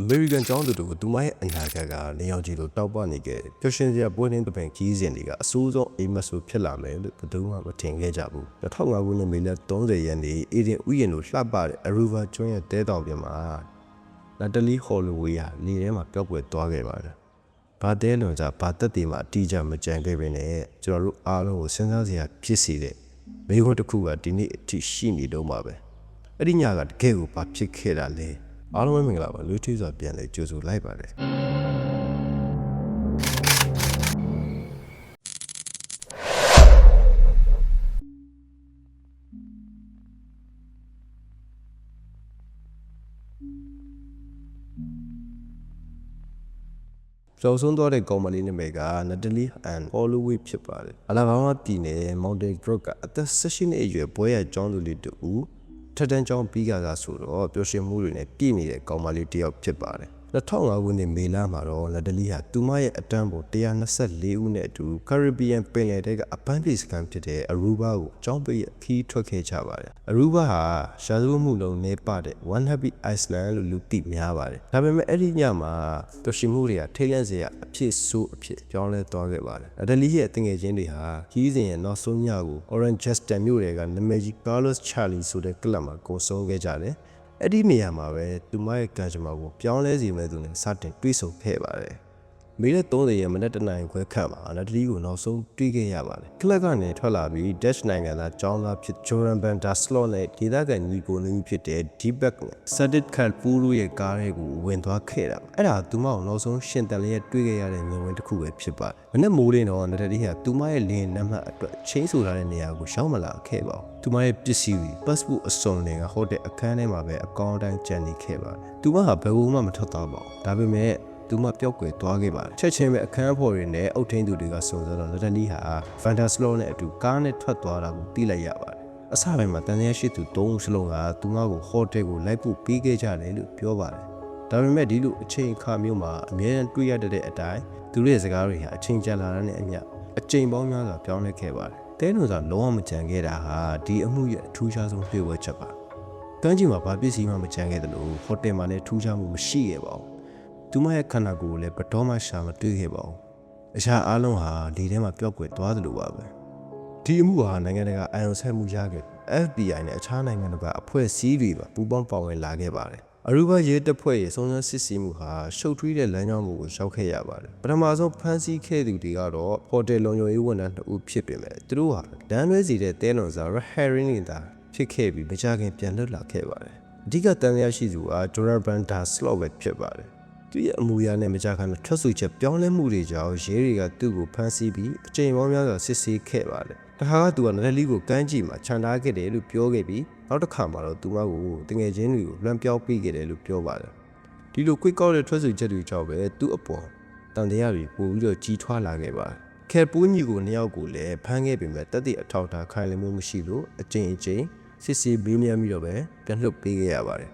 အမေရိကန်ကျောင်းသူတို့ကသူမရဲ့အနာဂတ်ကနေအောင်ကြီးလိုတောက်ပနေခဲ့တယ်ပျော်ရွှင်စရာပွဲနှင်းတပင်ခီးစဉ်တွေကအစိုးဆုံးအိမ်မက်ဆိုဖြစ်လာမယ်လို့ဘယ်သူမှမထင်ခဲ့ကြဘူး2005ခုနှစ်မေလ30ရက်နေ့အေဒင်ဥယျာဉ်လိုလှပတဲ့အရူဗာကျွန်းရဲ့တဲတောင်ပြင်မှာနာတလီဟော်လိုဝေးဟာနေထဲမှာပျောက်ကွယ်သွားခဲ့ပါတယ်ဘာတဲလွန်ကြဘာတက်တီမှာအတိအကျမကြံခဲ့ပဲနဲ့ကျွန်တော်တို့အားလုံးကိုစဉ်းစားစရာဖြစ်စေတဲ့မိခွန်းတစ်ခုကဒီနေ့အထိရှိနေတော့မှာပဲအဲ့ဒီညကတကယ်ကိုဘာဖြစ်ခဲ့တာလဲ အားလုံးပဲမင်္ဂလာပါလူထွေးစွာပြန်လဲကြိုဆိုလိုက်ပါတယ်ကျော်ဆုံးသွားတဲ့ကောင်မလေးနာမည်က Natalie and Holloway ဖြစ်ပါတယ်။အလာဘာမာပြည်နယ် Mountain Brook ကအသက်16နှစ်အရွယ်ဘွဲရကျောင်းသူလေးတူ ထက်တန်းကျောင်းပြီးကြတာဆိုတော့ပျော်ရွှင်မှုတွေနဲ့ပြည့်နေတဲ့ကောင်မလေးတစ်ယောက်ဖြစ်ပါတယ်။ 2005ခုနှစ်မေလမှာတော့ Natalie ဟာသူမရဲ့အတန်းပေါ်124ဦးနဲ့အတူ Caribbean ပင်လယ်ထဲကအပန်းဖြေစခန်းဖြစ်တဲ့ Aruba ကိုကျောင်းပိတ်ရခီးထွက်ခဲ့ကြပါတယ်။ Aruba ဟာရှားစုမှုလုံးနေပတဲ့ One Happy Island လို့လူသိများပါတယ်။ဒါပေမဲ့အဲ့ဒီညမှာပျော်ရွှင်မှုတွေကထိတ်လန့်စရာအဖြစ်ဆိုးအဖြစ်ပြောင်းလဲသွားခဲ့ပါတယ်။ Natalie ရဲ့တငယ်ချင်းတွေဟာခီးစဉ်ရဲ့နောက်ဆုံးညကို Orange Justin မြို့တွေကနာမည်ကြီး Carlos Charlie ဆိုတဲ့ကလပ်မှာကိုဆုံးခဲ့ကြတယ်။ အဲ့ဒီနေရာမှာပဲသူမရဲ့ကံကြမ္မာကိုပြောင်းလဲစေမဲ့သူနဲ့စတင်တွေးဆုံခဲ့ပါတယ်။ မေလက်30ရက်မနေ့တနင်္ဂနွေခွဲခန့်မှာနတလီကိုနောက်ဆုံးတွေ့ခဲ့ရပါတယ်။ကလပ်ကနေထွက်လာပြီး Dutch နိုင်ငံသားကျောင်းသားဖြစ် Joran van der Sloot နဲ့ဒေသခံညီကိုလူဖြစ်တဲ့ Deepak Sadit Khan Puru ရဲ့ကားတွေကိုဝင်သွားခဲ့တာ။အဲ့ဒါသူမကိုနောက်ဆုံးရှင်တန်လျက်တွေ့ခဲ့ရတဲ့ငွေဝင်တစ်ခုပဲဖြစ်ပါတယ်။မနေ့မိုးလင်းတော့နတလီကသူမရဲ့လင်းနံပါတ်အတွက်ချင်းဆိုထားတဲ့နေရာကိုရောက်မလာခဲ့ပါဘူး။သူမရဲ့ပစ္စည်းတွေ passport အစုံတွေကဟိုတယ်အခန်းထဲမှာပဲအကောင့်တိုင်းကျန်နေခဲ့ပါတယ်။သူမဟာဘယ်ဘူးမှမထွက်သွားပါဘူး။ဒါပေမဲ့ သူမပျောက်ကွယ်သွားခဲ့ပါတယ်ချက်ချင်းပဲအခန်းအဖော်တွေနဲ့အုတ်ထင်းသူတွေကစုံစမ်းတော့လက်တလီဟာဗန်ဒါစလောနဲ့အတူကားနဲ့ထွက်သွားတာကိုသိလိုက်ရပါတယ်အစပိုင်းမှာတန်ရရှိသူ၃ဦးစလုံးကသူမကိုဟိုတယ်ကိုလိုက်ဖို့ပြီးခဲ့ကြတယ်လို့ပြောပါတယ်ဒါပေမဲ့ဒီလိုအချိန်အခါမျိုးမှာအမြဲတမ်းတွေ့ရတဲ့အတိုင်းသူတို့ရဲ့စကားတွေဟာအချိန်ကြာလာတဲ့အမျှအချိန်ပေါင်းများစွာပြောင်းလဲခဲ့ပါတယ်တဲနုံစာလုံးဝမကြံခဲ့တာဟာဒီအမှုရဲ့အထူးခြားဆုံးပြည့်ဝချက်ပါကမ်းခြေမှာဘာပစ္စည်းမှမကြံခဲ့တယ်လို့ဟိုတယ်မှာလည်းထူးခြားမှုမရှိခဲ့ပါဘူး သူမရဲ့ခန္ဓာကိုယ်ကိုလည်းဘတော်မှရှာမတွေ့ခဲ့ပါဘူးအရာအလုံးဟာဒီထဲမှာပျောက်ကွယ်သွားသလိုပါပဲဒီအမှုဟာနိုင်ငံတကာအယုံဆက်မှုရခဲ့ FBI နဲ့အခြားနိုင်ငံတွေကအဖွဲ့အစည်းတွေပါပူးပေါင်းပါဝင်လာခဲ့ပါတယ်အရူဘရဲတပ်ဖွဲ့ရဲ့စုံစမ်းစစ်ဆေးမှုဟာရှုပ်ထွေးတဲ့လမ်းကြောင်းကိုရောက်ခဲ့ရပါတယ်ပထမဆုံးဖမ်းဆီးခဲ့သူတွေကတော့ဟိုတယ်လုံခြုံရေးဝန်ထမ်း2ဦးဖြစ်ပေမဲ့သူတို့ဟာဒန်းလွဲစီတဲ့တဲလွန်စာရဟယ်ရင်းနေတာဖြစ်ခဲ့ပြီးမကြခင်ပြန်လွတ်လာခဲ့ပါတယ်အဓိကတန်ရရှိသူကဒိုရာဘန်ဒါစလော့ဝက်ဖြစ်ပါတယ် သူရဲ့အမူအရာနဲ့မကြခင်ထွက်ဆိုချက်ပြောင်းလဲမှုတွေကြောင့်ရဲတွေကသူ့ကိုဖမ်းဆီးပြီးအချိန်ပေါင်းများစွာစစ်ဆေးခဲ့ပါတယ်တခါကသူကနရလီကိုကမ်းကြည့်မှာခြံထားခဲ့တယ်လို့ပြောခဲ့ပြီးနောက်တစ်ခါမှာတော့သူမကိုတငယ်ချင်းတွေကိုလွှမ်းပြောင်းပေးခဲ့တယ်လို့ပြောပါတယ်ဒီလို quick call တဲ့ထွက်ဆိုချက်တွေကြောင့်ပဲသူ့အပေါ်တန်တရားတွေပို့ပြီးတော့ကြီးထွားလာခဲ့ပါတယ်ကယ်ပူးညီကိုနှစ်ယောက်ကိုလည်းဖမ်းခဲ့ပေမဲ့တက်တဲ့အထောက်အထားခိုင်လည်မှုမရှိလို့အချိန်အချိန်စစ်ဆေးမေးမြန်းပြီးတော့ပဲပြန်လွှတ်ပေးခဲ့ရပါတယ်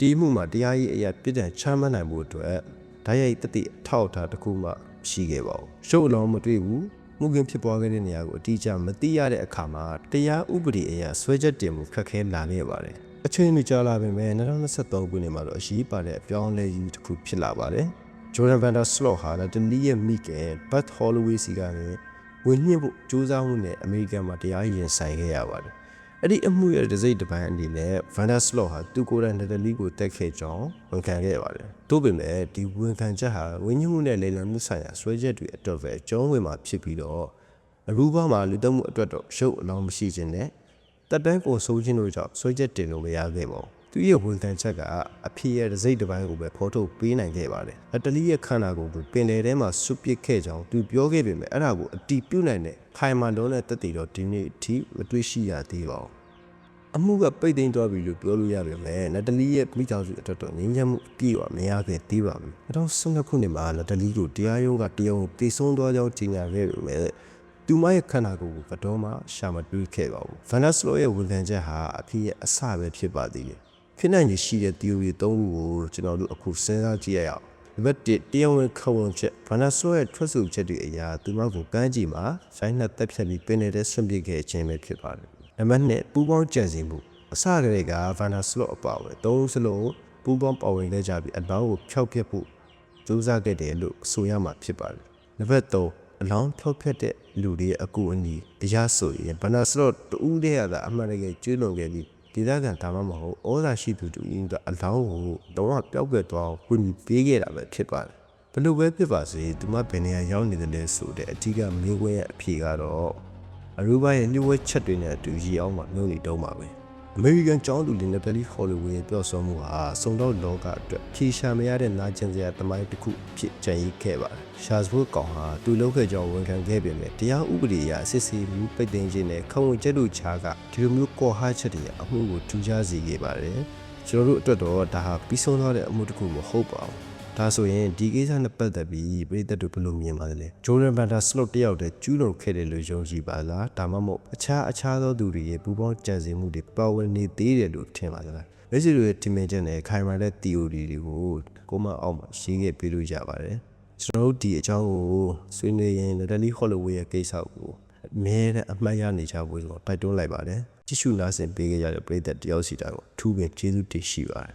ဒီမှုမှာတရားရေးအရာပြစ်ဒဏ်ချမှတ်နိုင်မှုအတွက်ဓာတ်ရိုက်တက်တဲ့အထောက်အထားတစ်ခုမှရှိခဲ့ပါဘူးရှုပ်အလုံးမတွေ့ဘူးမှုကင်းဖြစ်ပွားခဲ့တဲ့နေရာကိုအတိအကျမသိရတဲ့အခါမှာတရားဥပဒေအရာဆွဲချက်တင်မှုခက်ခဲလာခဲ့ပါတယ်အချိန်ကြီးကြာလာပေမဲ့2023ခုနှစ်မှာတော့အရေးပါတဲ့အပြောင်းအလဲကြီးတစ်ခုဖြစ်လာပါတယ်ဂျိုဒန်ဗန်ဒါစလော့ဟာတနည်းရဲ့မိခင်ဘတ်ဟော်လဝေးစီကနေဝင်ညှိဖို့ကြိုးစားမှုနဲ့အမေရိကန်မှာတရားရင်ဆိုင်ခဲ့ရပါတယ် အဲ့ဒီအမှုရဲ့ဒစိမ့်တစ်ပိုင်းအနေနဲ့ Van der Sloot ဟာသူကိုယ်တိုင်နဒလီကိုတက်ခဲ့ကြောင်းဝန်ခံခဲ့ပါတယ်။သို့ပေမဲ့ဒီဝန်ခံချက်ဟာဝင်းညမှုနဲ့လေလံမှုဆိုင်ရာဆွဲချက်တွေအတွက်ပဲကျုံးဝင်မှာဖြစ်ပြီးတော့အရူပါမှာလူတက်မှုအတွက်တော့ရုပ်အလောင်းမရှိခြင်းနဲ့တပ်တန်းကိုဆိုးခြင်းတို့ကြောင့်ဆွဲချက်တင်လို့မရခဲ့ပါဘူး။ သူရဲ့ဝန်ခံချက်ကအဖေရဲ့ဒစိမ့်တစ်ပိုင်းကိုပဲဖော်ထုတ်ပေးနိုင်ခဲ့ပါတယ်။အတလီရဲ့ခန္ဓာကိုယ်ကိုပင်လယ်ထဲမှာဆွပစ်ခဲ့ကြောင်းသူပြောခဲ့ပေမဲ့အဲ့ဒါကိုအတီးပြုတ်နိုင်တဲ့ခိုင်မာလုံးနဲ့တက်တည်တော့ဒီနေ့အထိမတွေ့ရှိရသေးပါဘူး။အမှုကပိတ်သိမ်းသွားပြီလို့ပြောလို့ရပါမယ်။နတလီရဲ့မိသားစုအတွက်တော့ငြင်းချမ်းမှုအပြည့်အဝမရခဲ့သေးပါဘူး။2012ခုနှစ်မှာနတလီကိုတရားရုံးကတရားဝင်တည်ဆုံးသွားကြောင်းကြေညာခဲ့ပေမဲ့သူမရဲ့ခန္ဓာကိုယ်ကိုကတော့မှရှာမတွေ့ခဲ့ပါဘူး။ဗန်နက်စလိုရဲ့ဝန်ခံချက်ဟာအဖြစ်ရဲ့အစပဲဖြစ်ပါသေးတယ်။ ဖြစ်နိုင်ရရှိတဲ့ theory ၃ခုကိုကျွန်တော်တို့အခုစဉ်းစားကြည့်ရအောင်။ဒီဘက်တရားဝင်ခဝံချက်ဗန်နက်စလိုရဲ့ထွက်ဆိုချက်တွေအရာသူမကိုကမ်းကြည့်မှာဆိုင်းနဲ့တက်ဖြတ်ပြီးပင်နေတဲ့ဆွန့်ပစ်ခဲ့ခြင်းပဲဖြစ်ပါတယ်။နံပါတ်1ပူပေါင်းကြံစည်မှုအစကတည်းကဗန်နာစလော့အပါအဝင်သုံးစလုံးပူးပေါင်းပါဝင်ခဲ့ကြပြီးအလောင်းကိုဖျောက်ဖျက်ဖို့စူးစမ်းခဲ့တယ်လို့ဆိုရမှာဖြစ်ပါတယ်နံပါတ်3အလောင်းဖျောက်ဖျက်တဲ့လူတွေရဲ့အကူအညီအရာဆိုရင်ဘနာစလော့တူးတဲ့ရတာအမှန်တကယ်ကျွလွန်ခဲ့ပြီး ဒေသခံဒါမှမဟုတ်ဩဇာရှိသူတူဦးကအလောင်းကိုတော့ပျောက်ကွယ်သွားအောင်ဝင်ပြီးပေးခဲ့တာပဲဖြစ်ပါတယ်ဘယ်လိုပဲဖြစ်ပါစေသူမဘယ်နေရာရောက်နေတယ်လဲဆိုတဲ့အထူးကမင်းခွင်းရဲ့အဖြေကတော့အရူဘရဲ့ညှို့ဝဲချက်တွေနဲ့အတူရီအောင်မှလုပ်နေတော့မှာပဲ အမေရိကန်ကျောင်းသူတွေနဲ့ပလီဟော်လီဝုဒ်ရဲ့ပြောဆိုမှုဟာစုံတော့လောကအတွက်ဖြေရှာမရတဲ့နာကျင်စရာတမိုင်းတစ်ခုအဖြစ်ကြံရည်ခဲ့ပါတယ်ရှာစဘုတ်ကောင်ဟာသူလုပ်ခဲ့ကြောင်းဝန်ခံခဲ့ပေမဲ့တရားဥပဒေအရစစ်ဆေးမှုပိတ်သိမ်းခြင်းနဲ့ခံဝန်ချက်တို့ခြားကဒီလိုမျိုးကော်ဟာချက်တွေအမှုကိုထူးခြားစေခဲ့ပါတယ်ကျွန်တော်တို့အတွက်တော့ဒါဟာပြီးဆုံးသွားတဲ့အမှုတစ်ခုမဟုတ်ပါဘူး ဒါဆိုရင်ဒီကိစ္စနဲ့ပတ်သက်ပြီးပြည်သက်တို့ဘယ်လိုမြင်ပါလဲဂျိုးရန်ဘန်တာစလော့တယောက်တည်းကျူးလွန်ခဲ့တယ်လို့ယုံကြည်ပါလားဒါမှမဟုတ်အခြားအခြားသောသူတွေရဲ့ပူပေါင်းကြံစည်မှုတွေပါဝင်နေသေးတယ်လို့ထင်ပါသလားလက်ရှိလိုရဲ့ team ချက်နဲ့ခိုင်မာတဲ့ theory တွေကိုကိုမအောင်မှာရေးခဲ့ပေးလို့ရပါတယ်ကျွန်တော်တို့ဒီအကြောင်းကိုဆွေးနွေးရင် Natalie Holloway ရဲ့ကိစ္စကိုအမြဲတမ်းအမှတ်ရနေကြဖို့ဆိုတော့တိုက်တွန်းလိုက်ပါတယ်ကြည့်ရှုနားဆင်ပေးကြရတဲ့ပရိသတ်တယောက်စီတိုင်းကိုအထူးပင်ကျေးဇူးတင်ရှိပါတယ်